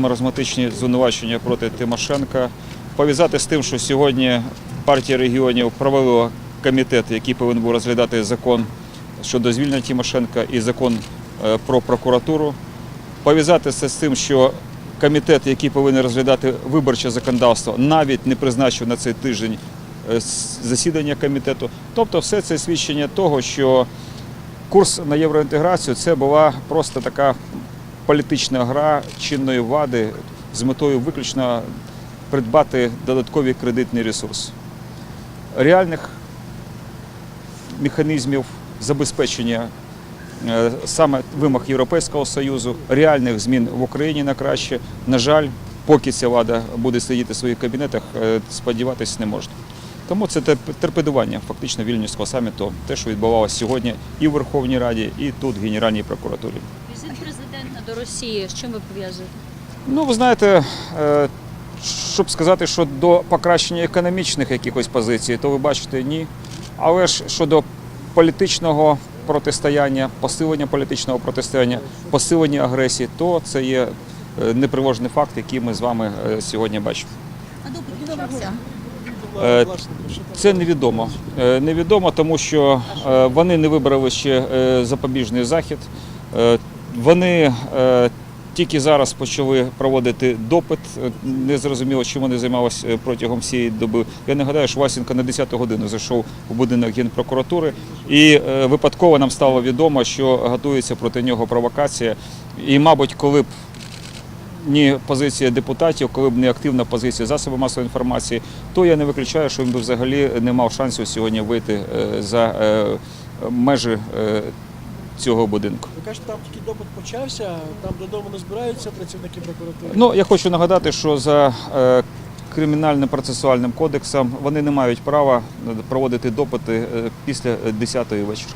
Маразматичні звинувачення проти Тимошенка пов'язати з тим, що сьогодні партія регіонів провела комітет, який повинен був розглядати закон щодо звільнення Тимошенка і закон е, про прокуратуру. Пов'язати це з тим, що комітет, який повинен розглядати виборче законодавство, навіть не призначив на цей тиждень е, засідання комітету. Тобто, все це свідчення того, що курс на євроінтеграцію це була просто така політична гра чинної влади з метою виключно придбати додаткові кредитні ресурси. Реальних механізмів забезпечення е, саме вимог Європейського Союзу, реальних змін в Україні на краще, на жаль, поки ця влада буде сидіти в своїх кабінетах, е, сподіватися не можна. Тому це терп- торпедування фактично вільнюського саміту, те, що відбувалося сьогодні і в Верховній Раді, і тут, в Генеральній прокуратурі. До Росії з чим ви пов'язуєте? Ну, ви знаєте, е, щоб сказати, що до покращення економічних якихось позицій, то ви бачите ні. Але ж щодо політичного протистояння, посилення політичного протистояння, посилення агресії, то це є е, непривожний факт, який ми з вами е, сьогодні бачимо. А допит почався? Це невідомо. Невідомо, тому що вони не вибрали ще запобіжний захід. Вони е, тільки зараз почали проводити допит. Е, Не зрозуміло, чим вони займалися е, протягом всієї доби. Я нагадаю, що Васенко на 10 годину зайшов у будинок Генпрокуратури, і випадково нам стало відомо, що готується проти нього провокація. І, мабуть, коли б ні позиція депутатів, коли б не активна позиція засобів масової інформації, то я не виключаю, що він би взагалі не мав шансів сьогодні вийти за межі цього будинку. Ви кажете, там тільки допит почався, там додому не збираються працівники прокуратури. Ну я хочу нагадати, що за е, кримінальним процесуальним кодексом вони не мають права проводити допити е, після 10-ї вечора.